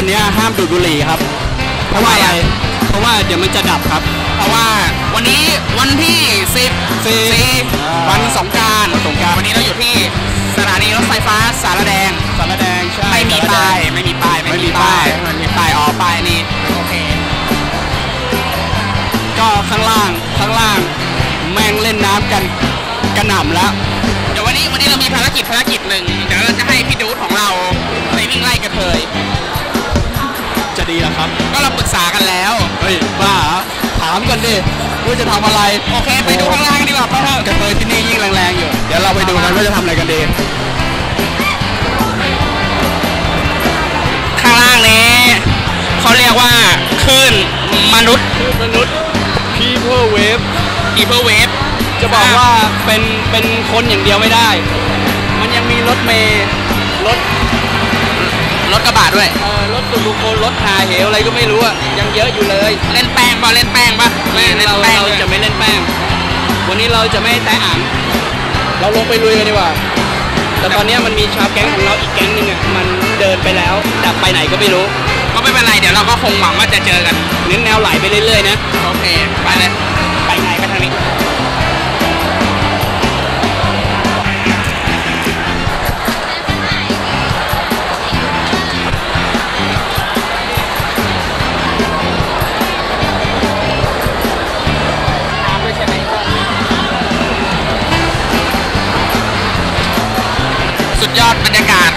ว่าวันนี้ห้ามดูดบุหรี่ครับเพราะว่าอะไรเพราะว่าเดี๋ยวมันจะดับครับ เพราะว่าวันนี้วันที่ 10สี่4วันสงกรารวันสงกรานต์วันนี้เราอยู่ที่สถานีรถไฟฟ้าสารแดง สารแดงใช่ไม่มีสรแดป้างยไม่มีป้ายไม่มีป้ายไม่มีป้ายอ๋อป้ายนี่โอเค ก็ข้างล่างข้างล่าง แม่งเล่นน้ำกันกระหน่ำแล้ว เดี๋ยววันนี้วันนี้เรามีภารกิจภารกิจหนึ่งเดี๋ยวเราจะให้พี่ดูดของเราไปวิ่งไล่กระเทย จะดีเหรอครับ ก็เราปรึกษากันแล้ว เฮ้ยบ้าเหรอถามกันดิว่าจะทำอะไรโอเคไปดูข้างล่างดีกว่าไปเถอะกระเทยที่นี่ยิ่งแรงๆอยู่ เดี๋ยวเราไปดูกันว่าจะทำอะไรกันดี ข้างล่างนี้เขาเรียกว่าคลื่นมนุษย์ มนุษย์ people wave อีเ r อร์เวฟจะบอกว่าเป็นเป็นคนอย่างเดียวไม่ได้ มันยังมีรถเมล์รถ รถกระบะด้วย เอ่อรถส่วนบุคคลรถหาเหวอะไรก็ไม่รู้อะยังเยอะอยู่เลยเล่นแป้งป่ะเล่นแป้งป่ะเล่นเล่นเราแป้งเราด้วยจะไม่เล่นแป้ง วันนี้เราจะไม่แตะอ่างเราลงไปลุยกันดีกว่า แต่ตอนเนี้ยมันมีชาวแก๊งของเราอีกแก๊งหนึ่งอะมันเดินไปแล้วแต่ไปไหนก็ไม่รู้ ก็ไม่เป็นไรเดี๋ยวเราก็คงหวังว่าจะเจอกันเน้นแนวไหลไปเรื่อยๆนะ โอเค ไปเลย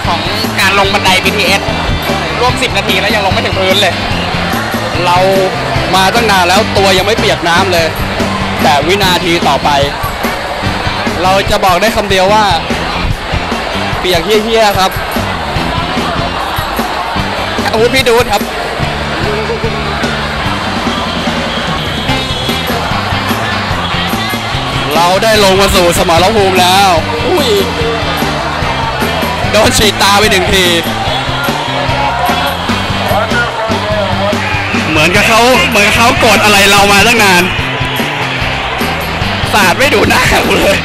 ของการลงบันได BTS ร่วม 10 นาทีแล้วยังลงไม่ถึงพื้นเลย เรามาตั้งนานแล้วตัวยังไม่เปียกน้ำเลย แต่วินาทีต่อไป เราจะบอกได้คำเดียวว่า เปียกเฮี้ยๆครับอาวุธพี่ดูดครับเราได้ลงมาสู่สมรภูมิแล้วอุ้ย โดนฉีดตาไปหนึ่งที เหมือนกับเขาเหมือนกับเขากดอะไรเรามาตั้งนาน สาดไม่ดูหน้ากูเลย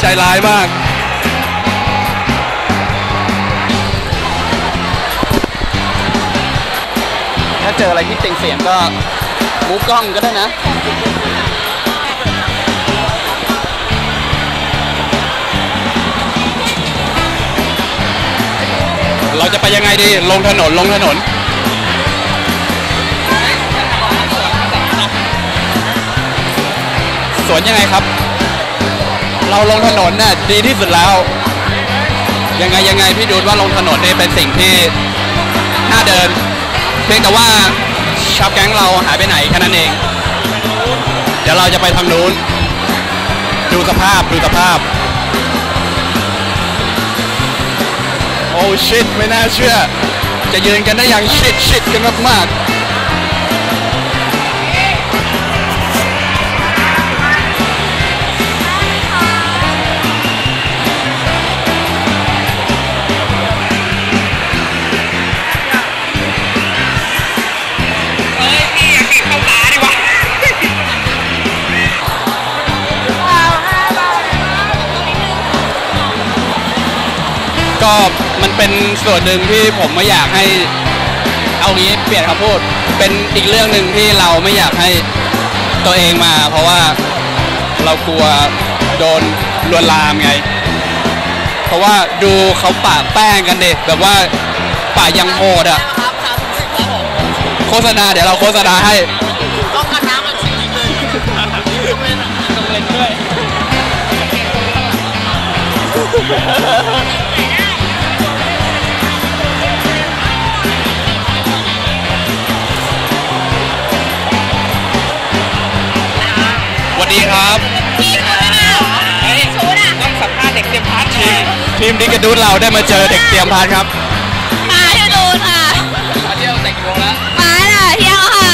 ใจร้ายมาก ถ้าเจออะไรที่เต็งเสียงก็มูฟกล้องก็ได้นะ เราจะไปยังไงดี ลงถนน ลงถนน สวนยังไงครับ เราลงถนนน่ะดีที่สุดแล้ว ยังไงยังไงพี่ดูดว่าลงถนนนี่เป็นสิ่งที่น่าเดิน เพียงแต่ว่าชาวแก๊งเราหายไปไหนแค่นั้นเอง เดี๋ยวเราจะไปทางนู้น ดูสภาพดูสภาพ ชิตไม่น่าเชื่อ จะยืนกันได้อย่างชิตชิตกันมากๆ มันเป็นส่วนหนึ่งที่ผมไม่อยากให้ เอางี้เปลี่ยนคำพูด เป็นอีกเรื่องหนึ่งที่เราไม่อยากให้ตัวเองมา เพราะว่าเรากลัวโดนลวนลามไง เพราะว่าดูเขาปะแป้งกันเด็แบบว่าปะยังโหดอะโฆษณาเดี๋ยวเราโฆษณาให้ ต้องกันน้ำมันจริงๆเลยต้องเล่นด้วย ครับพี่ชูได้ไหมเหรอเฮ้ยชูน่ะต้องสัมภาษณ์เด็กเตรียมพัดทีมทีมดิกระดูดเราได้มาเจอเด็กเตรียมพัดครับมาเที่ยวดูค่ะมาเที่ยวแต่งวงแล้วมาน่ะเที่ยวค่ะ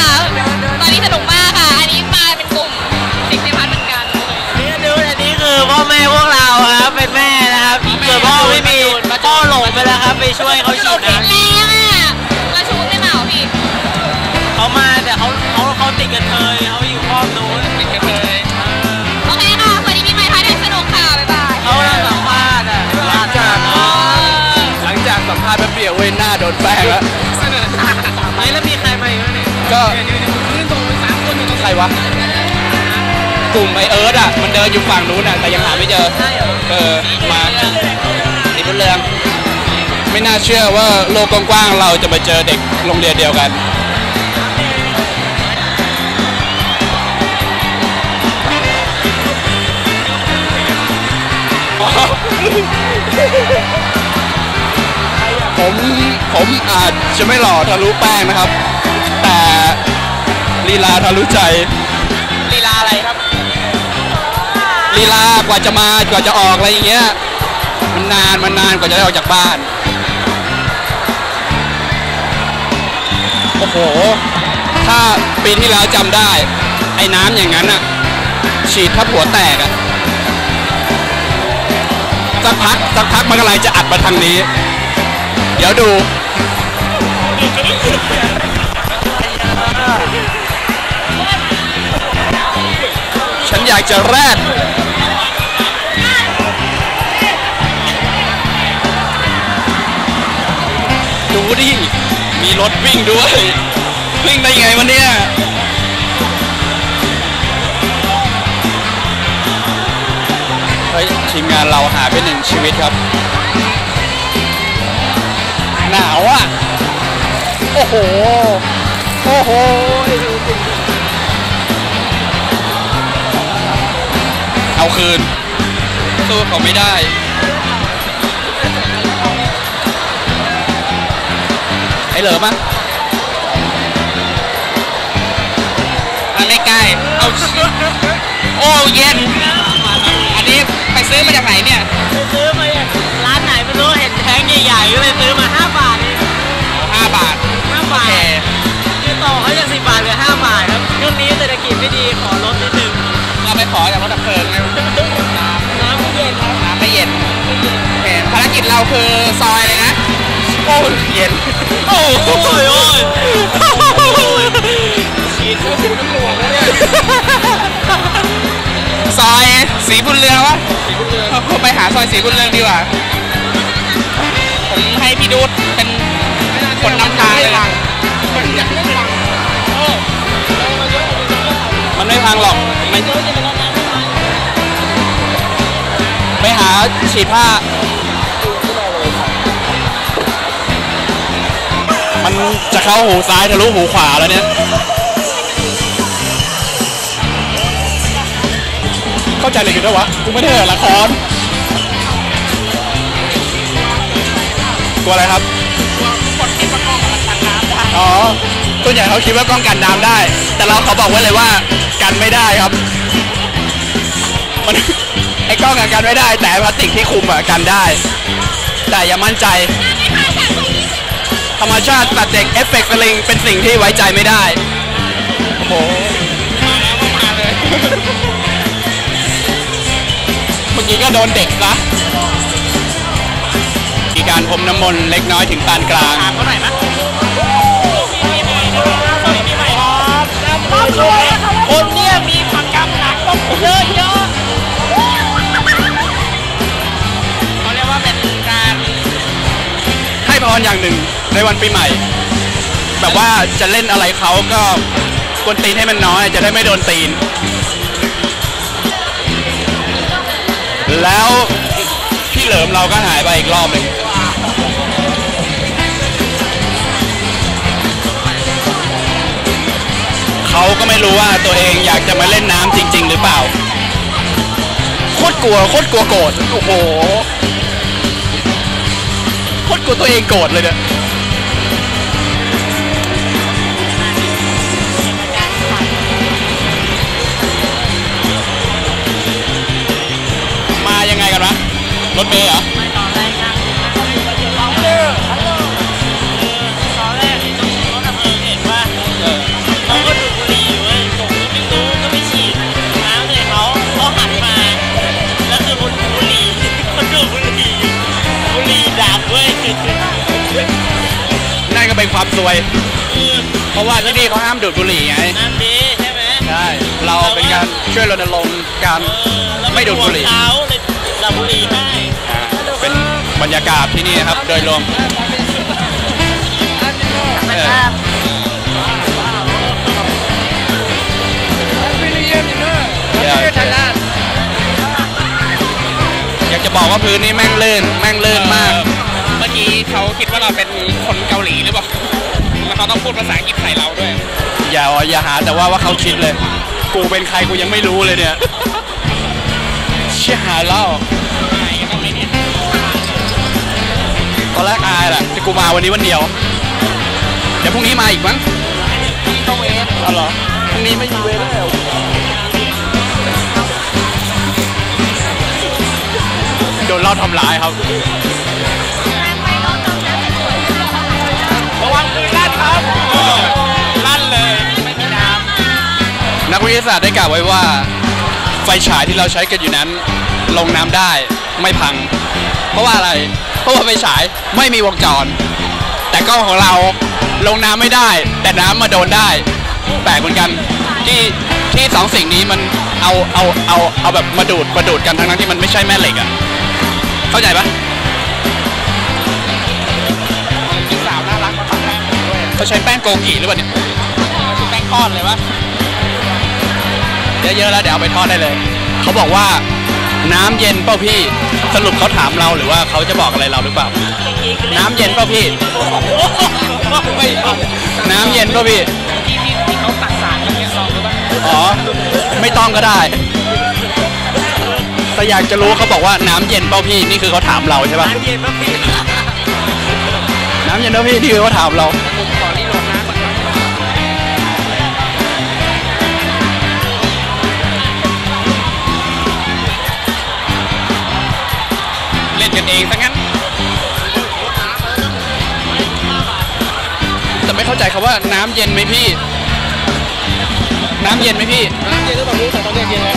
ตอนนี้สนุกมากค่ะ อันนี้มาเป็นกลุ่มเด็กในพัฒน์เหมือนกันนี่ดูอันนี้คือพ่อแม่พวกเราครับเป็นแม่นะครับส่วนพ่อไม่มีพ่อหลงไปแล้วครับไปช่วยเขาฉีดแข็งน้ำแรงอะแล้วชูไม่มาเหรอพี่เขามาแต่เขาเขาเขาติดกันเทยเขาอยู่ครอบนู้นาโดนแป้งแล้วไม่แล้วมีใครมาอีกไหมเนี่ยก็ใครวะ กลุ่มไอเอิร์ธอะ มันเดินอยู่ฝั่งนู้นอะ แต่ยังหาไม่เจอ ใช่เหรอเออ มาสีบุญเรือง ไม่น่าเชื่อว่าโลกกว้างๆเราจะมาเจอเด็กโรงเรียนเดียวกัน ผมผมอาจจะไม่หล่อทะลุแป้งนะครับ แต่ลีลาทะลุใจลีลาอะไรครับลีลากว่าจะมากว่าจะออกอะไรอย่างเงี้ยมันนานมันนานกว่าจะได้ออกจากบ้านโอ้โห ถ้าปีที่แล้วจำได้ ไอ้น้ำอย่างนั้นอะฉีดถ้าหัวแตกอะสักพักสักพักมันอะไรจะอัดมาทางนี้ เดี๋ยวดูฉันอยากจะแรดดูดิ มีรถวิ่งด้วย วิ่งได้ไงวะเนี่ยเฮ้ยทีมงานเราหาไปหนึ่งชีวิตครับ หนาวอะ โอ้โห โอ้โหเอาคืนสู้เขาไม่ได้ไอ้เหลิมอะมันไม่ใกล้เอาโอ้เย็น อันนี้ไปซื้อมาจากไหนเนี่ย ใหญ่ๆก็เลยซื้อมา 5 บาทเอง5บาท5โอบาเคทคือต่อเขาจาก 10 บาทเหลือ 5 บาทครับช่วงนี้เศรษฐกิจไม่ดีขอลดนิดนึงเราไปขอจากรถดับเพลิงนะน้ำไม่เย็นครับน้ำไม่เย็นโอเคภารกิจเราคือซอยเลยนะโอ้ยเย็นโอ้ยโอ้ยโอ้ยฉีดเพื่อผิวน้ำหลวงแล้วเนี่ยซอยสีบุญเรืองวะสีบุญเรืองไปหาซอยสีบุญเรืองดีกว่า ผมให้พี่ดูดเป็นคนนำทางเลยนะอยากเล่นหลังเออมันไม่พังหรอกไม่ไปหาฉีดผ้า มันจะเข้าหูซ้ายทะลุหูขวาแล้วเนี่ย เข้าใจเลยคือด้วยวะกูไม่ได้เห็นละคร ตัวอะไรครับคนคิดว่ากล้องมันกันน้ำได้อ๋อส่วใหญ่เขาคิดว่ากล้องกันน้ำได้ แต่เราเขาบอกไว้เลยว่ากันไม่ได้ครับ มันไอ้กล้องกันไม่ได้ แต่พลาสติกที่คุมอะกันได้ แต่อย่ามั่นใจ ธรรมชาติตัดเด็กเอฟเฟกต์สลิงเป็นสิ่งที่ไว้ใจไม่ได้โอ้โหมาเลยเมื่อกี้ก็โดนเด็กซะ การพรมน้ำมนต์เล็กน้อยถึงปานกลางถามเขาหน่อยนะคนเนี่ยมีผักกำหนักต้องเยอะเยอะเขาเรียกว่าเป็นการให้พรอย่างหนึ่งในวันปีใหม่ แบบว่าจะเล่นอะไรเขาก็กวนตีนให้มันน้อย จะได้ไม่โดนตีน แล้วพี่เหลิมเราก็หายไปอีกรอบหนึ่ง รู้ว่าตัวเองอยากจะมาเล่นน้ำจริง ๆ หรือเปล่า โคตรกลัวโคตรกลัวโกรธโอ้โหโคตรกลัวตัวเองโกรธเลยเนี่ยมายังไงกันวะรถเมล์เหรอ นั่นก็เป็นความซวย เพราะว่าที่นี่เขาห้ามดูดบุหรี่ไงน้ำดีใช่ไหมใช่เราเป็นการช่วยรณรงค์การเออแล้วไม่ดูดบุหรี่เขาเลยดับบุหรี่ให้อ่าเป็นบรรยากาศที่นี่นะครับ โดยรวมเออเดี๋ยวอยากจะบอกว่าพื้นนี้แม่งลื่น แม่งลื่นมากเมื่ อกี้เขาคิดว่าเราเป็นคนเกาหลีหรือเปล่าแล้วเขาต้องพูดภาษาอังกฤษใส่เราด้วย อย่าอย่าหาแต่ว่าว่าเขาคิดเลย กูเป็นใครกูยังไม่รู้เลยเนี่ย เชี่ยหาเล่าอายกันบ้างไหมเนี่ยตอนแรกอายแหละแต่กูมาวันนี้วันเดียว เดี๋ยวพรุ่งนี้มาอีกมั้งต้องเวทเอาเหรอพรุ่งนี้ไม่มีเวรแล้วโดนเราทำร้ายครับ วิทยาศาสตร์ได้กล่าวไว้ว่า ไฟฉายที่เราใช้กันอยู่นั้น ลงน้ำได้ไม่พัง เพราะว่าอะไร เพราะว่าไฟฉายไม่มีวงจร แต่กล้องของเราลงน้ำไม่ได้ แต่น้ำมาโดนได้ แปลกเหมือนกันที่ที่สองสิ่งนี้มันเอาเอาเอาเอาแบบมาดูดมาดูดกันทั้งนั้นที่มันไม่ใช่แม่เหล็กอะเข้าใจปะำมีสาวน่ารักมาทำแป้งผมด้วยเขาใช้แป้งโกกิหรือเปล่าเนี่ยมันคือแป้งทอดเลยวะ เยอะๆแล้วเดี๋ยวเอาไปทอดได้เลย เขาบอกว่าน้ำเย็นเป้าพี่สรุปเขาถามเราหรือว่าเขาจะบอกอะไรเราหรือเปล่า น้ำเย็นเป้าพี่ไม่เอาน้ำเย็นเป้าพี่ ที่ที่ที่เขาตักสารกันเนี่ยลองดูป่ะอ๋อ ไม่ต้องก็ได้แต่อยากจะรู้เขาบอกว่าน้ำเย็นเป้าพี่นี่คือเขาถามเราใช่ปะน้ำเย็นมากพี่ น้ำเย็นเป้าพี่นี่คือเขาถามเราผ กันเองซะงั้น แต่ไม่เข้าใจคำว่าน้ำเย็นไหมพี่ น้ำเย็นไหมพี่ น้ำเย็นหรือเปล่ารู้แต่ตอนเย็นเย็นแล้ว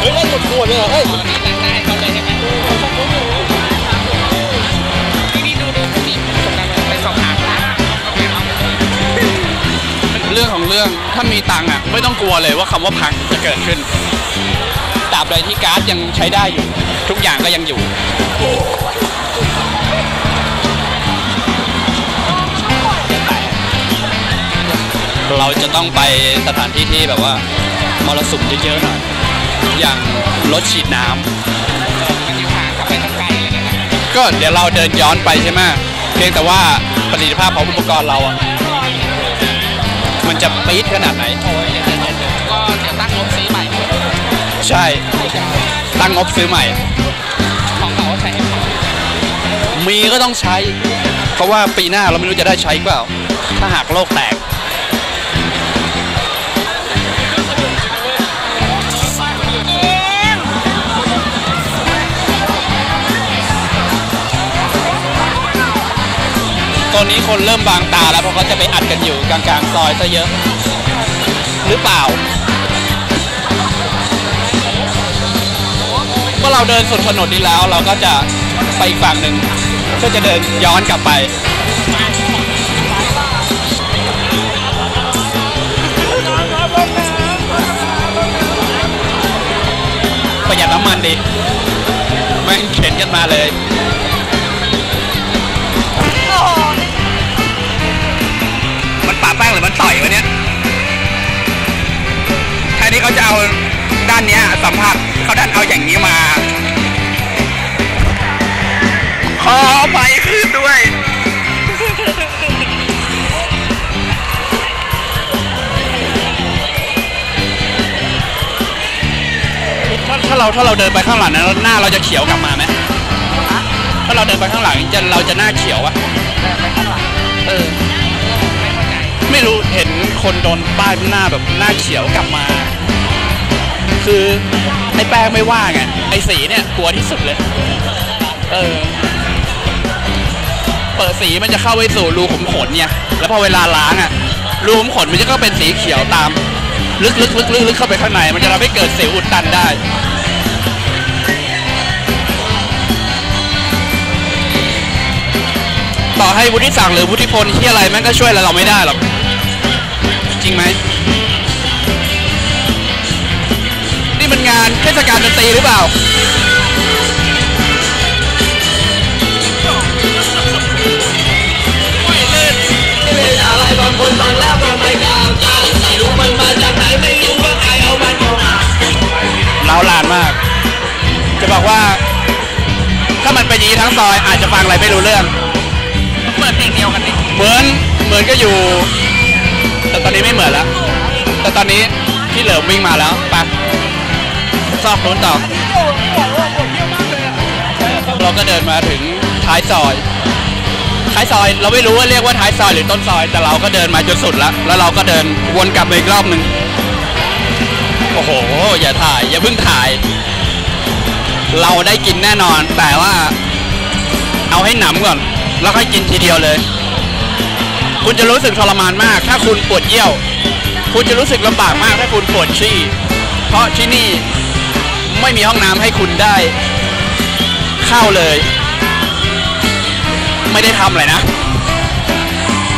เฮ้ยเล่นหมดขวดเลยเหรอเฮ้ยนี่นั่งได้เขาเลยใช่ไหมนี่นี่ดูดูผู้หญิงตรงนั้นไปสอบถามเรื่องของเรื่องถ้ามีตังค์อะ ไม่ต้องกลัวเลยว่าคำว่าพังจะเกิดขึ้น บใดที่การ์ดยังใช้ได้อยู่ ทุกอย่างก็ยังอยู่เราจะต้องไปสถานที่ที่แบบว่ามรสุมเยอะๆหน่อย อย่างรถฉีดน้ำก็เดี๋ยวเราเดินย้อนไปใช่ไหมเพียงแต่ว่าประสิทธิภาพของอุปกรณ์เราอะ มันจะปี๊ดขนาดไหน ใช่ ตั้งงบซื้อใหม่ ของเก่าใช้ให้หมดมีก็ต้องใช้ เพราะว่าปีหน้าเราไม่รู้จะได้ใช้เปล่า ถ้าหากโลกแตก ตอนนี้คนเริ่มบางตาแล้วเพราะเขาจะไปอัดกันอยู่กลางๆซอยซะเยอะ หรือเปล่า อเราเดินสุดถนนนี้แล้ว เราก็จะไปอีกฝั่งหนึ่งเพื่อจะเดินย้อนกลับไป ประหยัดน้ำมันดิแม่งเข็นกันมาเลยมันป่าแป้งหรือมันต่อยวะเนี่ยแทนที่เขาจะเอาด้านเนี้ยสัมผัสเขาดันเอา ถ้าถ้าเราถ้าเราเดินไปข้างหลังนั้นหน้าเราจะเขียวกลับมาไหมถ้าเราเดินไปข้างหลังจะเราจะหน้าเขียวอะเออไม่รู้เห็นคนโดนป้ายหน้าแบบหน้าเขียวกลับมา คือไอ้แป้งไม่ว่าไงไอ้สีเนี่ยกลัวที่สุดเลย เออ เปิดสีมันจะเข้าไปสู่รูขุมขนเนี่ย แล้วพอเวลาล้างอะรูขุมขนมันจะก็เป็นสีเขียวตาม ลึกๆลึกๆลึกๆเข้าไปข้างในมันจะทำให้เกิดสิวอุดตันได้ ต่อให้วุฒิศักดิ์หรือวุฒิพลที่อะไรแม่งก็ช่วยอะไรเราไม่ได้หรอก จริงไหม นี่มันงานเทศกาลดนตรีหรือเปล่าเราหลานมาก จะบอกว่า ถ้ามันเป็นอย่างนี้ทั้งซอยอาจจะฟังอะไรไม่รู้เรื่อง เปิดเพลงเดียวกันดิเหมือนเหมือนก็อยู่ แต่ตอนนี้ไม่เหมือนแล้วแต่ตอนนี้พี่เหลิมวิ่งมาแล้วไปซอกนู้นต่อเราก็เดินมาถึงท้ายซอย ท้ายซอยเราไม่รู้ว่าเรียกว่าท้ายซอยหรือต้นซอย แต่เราก็เดินมาจนสุดแล้ว แล้วเราก็เดินวนกลับไปอีกรอบหนึ่งโอ้โห อย่าถ่าย อย่าเพิ่งถ่าย เราได้กินแน่นอน แต่ว่า เอาให้หนำก่อน แล้วค่อยกินทีเดียวเลย คุณจะรู้สึกทรมานมาก ถ้าคุณปวดเยี่ยว คุณจะรู้สึกลำบากมากถ้าคุณปวดชี่ เพราะที่นี่ไม่มีห้องน้ำให้คุณได้เข้าเลย ไม่ได้ทำอะไรนะ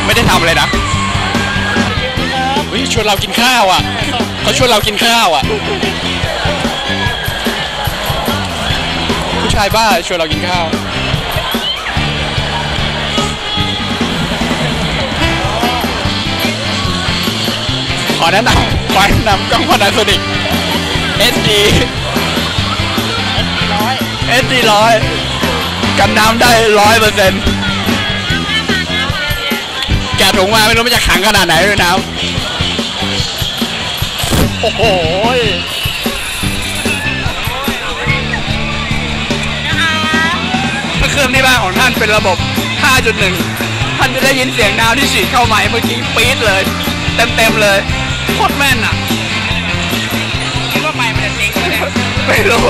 ไม่ได้ทำอะไรนะวิชวนเรากินข้าวอะเขาชวนเรากินข้าวอะ ผู้ชายบ้าชวนเรากินข้าว ขอแนะนำขอแนะนำกล้อง Panasonic SD SD ร้อยกันน้ำได้ร้อยเปอร์เซ็นต์แกะถุงมาไม่รู้มันจะขังขนาดไหนด้วยน้ำโอ้โหถ้าเครื่องที่บ้านของท่านเป็นระบบ 5.1 ท่านจะได้ยินเสียงน้ำที่ฉีดเข้าม้เมื่อกี้ปี๊ดเลย เต็มๆเลย โคตรแม่นอะ คิดว่าไมค์มันจะเจ๊งไหมเนี่ยไม่รู้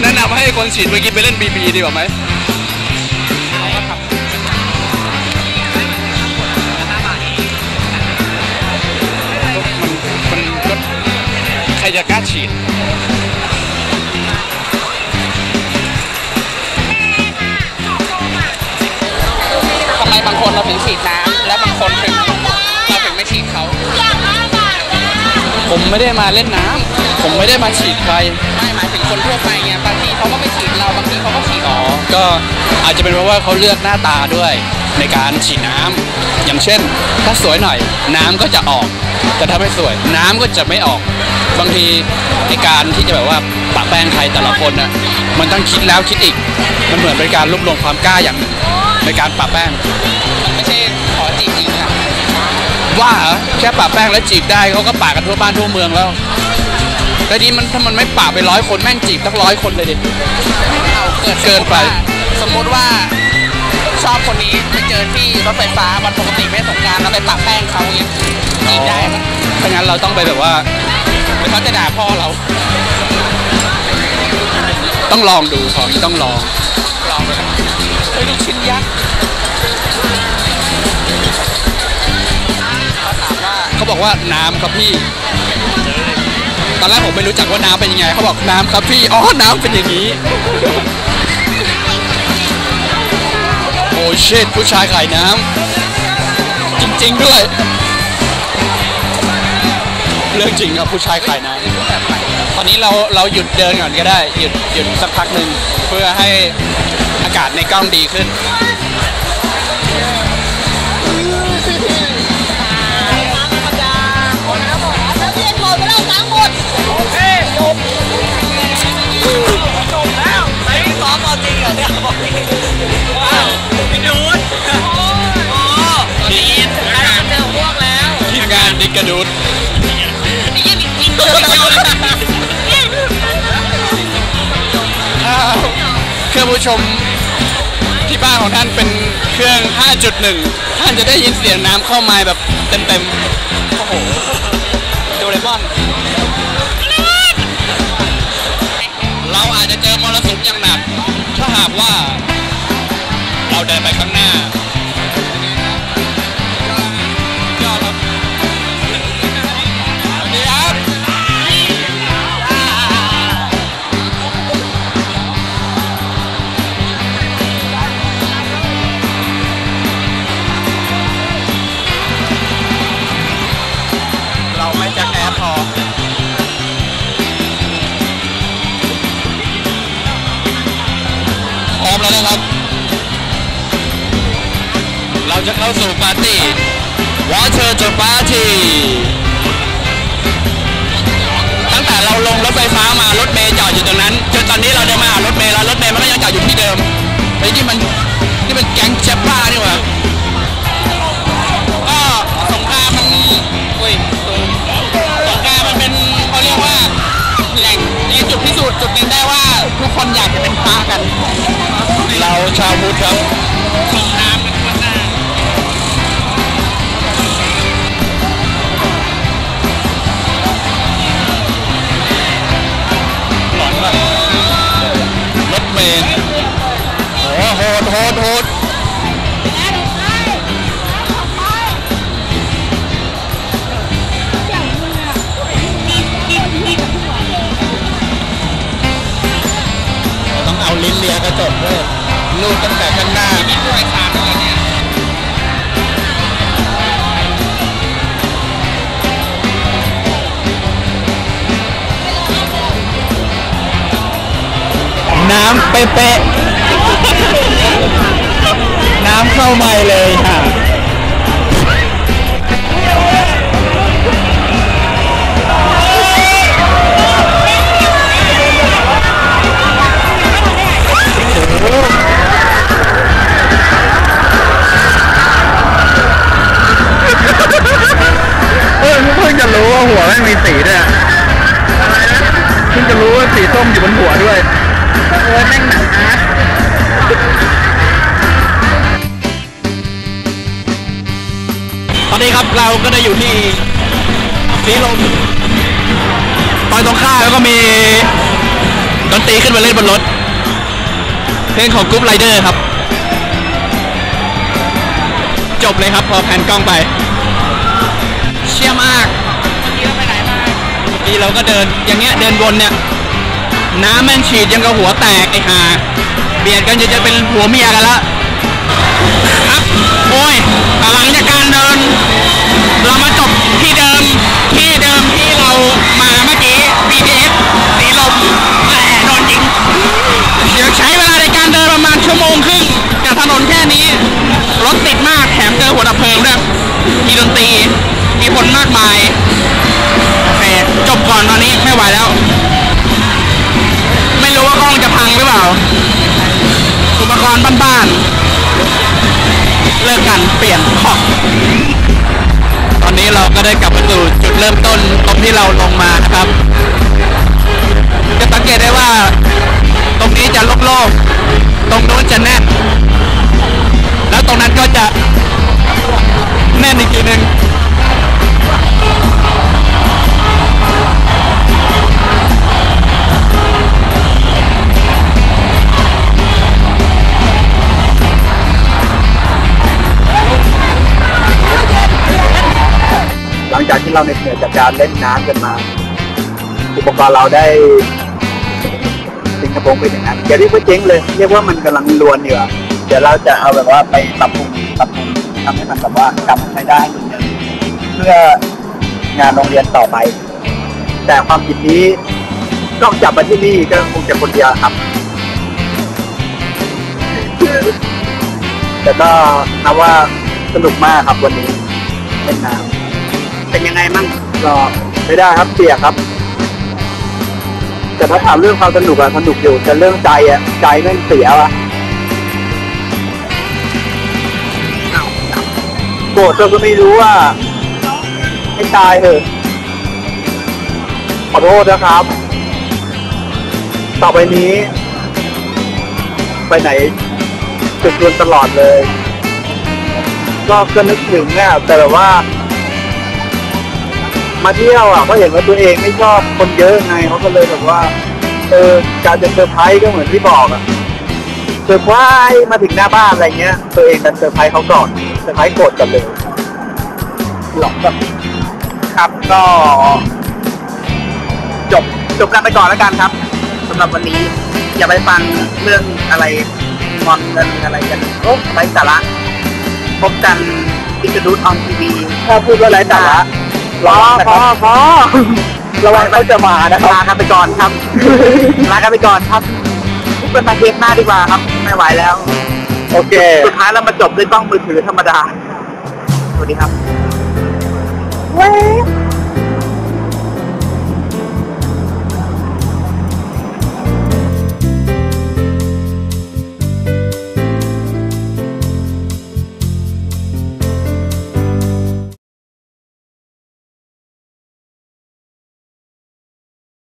แนะนำให้คนฉีดเมื่อกี้ไปเล่นบีบีดีกว่าไหมมันมันก็ใครจะกล้าฉีดทำไมบางคนเราถึงฉีดน้ำและบางคนถึง ผมไม่ได้มาเล่นน้ำผมไม่ได้มาฉีดใครไม่หมายถึงคนทั่วไปไงบางทีเขาก็ไม่ฉีดเราบางทีเขาก็ฉีดอ๋อก็อาจจะเป็นเพราะว่าเขาเลือกหน้าตาด้วยในการฉีดน้ำอย่างเช่น ถ้าสวยหน่อย น้ำก็จะออก แต่ถ้าไม่สวยน้ำก็จะไม่ออก บางทีในการที่จะแบบว่าปะแป้งใครแต่ละคนน่ะมันต้องคิดแล้วคิดอีก มันเหมือนเป็นการรวบรวมความกล้าอย่างหนึ่งในการปะแป้ง มันไม่ใช่ ว่าเหรอแค่ปะแป้งแล้วจีบได้เขาก็ปะกันทั่วบ้านทั่วเมืองแล้วแต่นี้มันถ้ามันไม่ปะไปร้อยคนแม่งจีบตั้งร้อยคนเลยดิ เอาเกิดเกินไป สมมุติว่าชอบคนนี้ไปเจอที่รถไฟฟ้าวันปกติไม่ได้สงกรารแล้วไปปะแป้งเขาอย่างเงี้ยจีบได้ไหมถ้างั้นเราต้องไปแบบว่าหรือเขาจะด่าพ่อเรา ต้องลองดูของนี้ต้องลองลองเลยเฮ้ยลูกชิ้นยักษ์ เขาบอกว่าน้ำครับพี่ ตอนแรกผมไม่รู้จักว่าน้ำเป็นยังไง เขาบอกน้ำครับพี่ อ๋อ น้ำเป็นอย่างนี้ โอ้เชดผู้ชายขายน้ำจริง ๆ ด้วย เรื่องจริงครับผู้ชายขายน้ำตอนนี้เราเราหยุดเดินก่อนก็ได้ หยุดหยุดสักพักหนึ่งเพื่อให้อากาศในกล้องดีขึ้น ผู้ชมบ้านของท่านเป็นเครื่อง 5.1 ท่านจะได้ยินเสียงน้ำเข้ามาแบบเต็มๆ โอ้โหโดเรมอน เราอาจจะเจอมรสุมอย่างหนัก ถ้าหากว่า เราเดินไปข้างหน้าาจะเข้าสู่ปาร์ตี้ Water to Party ตั้งแต่เราลงรถไฟฟ้ามารถเมย์จอดอยู่ตรงนั้นจนตอนนี้เราเดินมาหารถเมย์แล้วรถเมย์มันก็ยังจอดอยู่ที่เดิมเฮ้ยนี่มันนี่มันแก๊งแจ็บบ้านี่หว่าก็สงครามมันอุ้ยสงครามมันเป็นเขาเรียกว่าแหล่งในจุดพิสูจน์จุดหนึงได้ว่าทุกคนอยากจะเป็นพระกัน เราชาวพุทธครับ ระจกด้วยลูดตั้งแต่ข้างหน้ามีผู้โดยสารด้วยเนี่ยน้ำเป๊ะๆน้ำเข้าใหม่เลยค่ะ มาเล่นบนรถ เพลงของกรุ๊ปไรเดอร์ครับ จบเลยครับพอแผ่นกล้องไป เชี่ยมากเมื่อกี้เราไปไหนมาเมื่อกี้เราก็เดินอย่างเงี้ยเดินวนเนี่ย น้ำแม่งฉีดยังกับหัวแตกไอ้ห่าเบียดกันจะจะเป็นหัวเมียกันละครับโอ้ยหลังจากการเดิน เรามาจบที่เดิมที่เดิมที่เรามาเมื่อกี้ BTS นนแค่นี้รถติดมากแถมเจอหัวดับเพลิงด้วยมีดนตรี มีคนมากมายโอเคจบก่อนตอนนี้ไม่ไหวแล้ว ไม่รู้ว่ากล้องจะพังหรือเปล่า อุปกรณ์บ้านๆ เลิกกันเปลี่ยนขอบตอนนี้เราก็ได้กลับมาสู่จุดเริ่มต้นตรงที่เราลงมานะครับ จะสังเกตได้ว่า ตรงนี้จะโล่งๆตรงนู้นจะแน่น แล้วตรงนั้นก็จะแน่นอีกทีหนึ่งหลังจากที่เราเหน็ดเหนื่อยจากการเล่นน้ำกันมา อุปกรณ์เราได้สิงคโปร์เป็นอย่างนั้นอย่าเรียกว่าเจ๊งเลย เรียกว่ามันกำลังลวนอยู่อะ เดี๋ยวเราจะเอาแบบว่าไปปรับปรุงปรับปรุงทำให้มันแบบว่ากลับมาใช้ได้เหมือนเดิมเพื่องานโรงเรียนต่อไป แต่ความผิดนี้นอกจากมาที่นี่ก็คงจะคนเดียวครับ แต่ก็นับว่าสนุกมากครับวันนี้เล่นน้ำเป็นยังไงมั่งก็ไม่ได้ครับเปียกครับ แต่ถ้าถามเรื่องความสนุกอะสนุกอยู่แต่เรื่องใจอะใจแม่งเสียว่ะ กรธจนก็ไม่รู้ว่าให้ตายเถอะ ขอโทษนะครับ ต่อไปนี้ ไปไหนจุดรวมตลอดเลย ก็ก็นึกถึงเนี่ยแต่แบบว่า มาเที่ยวอะก็เห็นว่าตัวเองไม่ชอบคนเยอะไงเขาก็เลยแบบว่า เออการจะเซอร์ไพรส์ก็เหมือนที่บอกอะ ซอร์ไพรส์มาถึงหน้าบ้านอะไรเงี้ย ตัวเองดันเซอร์ไพรส์เขาก่อนเซอร์ไพรส์โกรธกันเลยหลอกแบบครับก็จบจบกันไปก่อนแล้วกันครับสำหรับวันนี้ อย่าไปฟังเรื่องอะไรงอนเงินอะไรกันโอ้ไร้สาระพบกันอินเตอร์ดูดออนทีวีถ้าพูดว่าไร้สาระพอพอพอระวังเขาจะมานะครับลากันไปก่อนครับลากันไปก่อนครับพบ กันมาเทปหน้าดีกว่าครับ ไม่ไหวแล้ว โอเค สุดท้ายเรามาจบด้วยกล้องมือถือธรรมดา สวัสดีครับเว้ย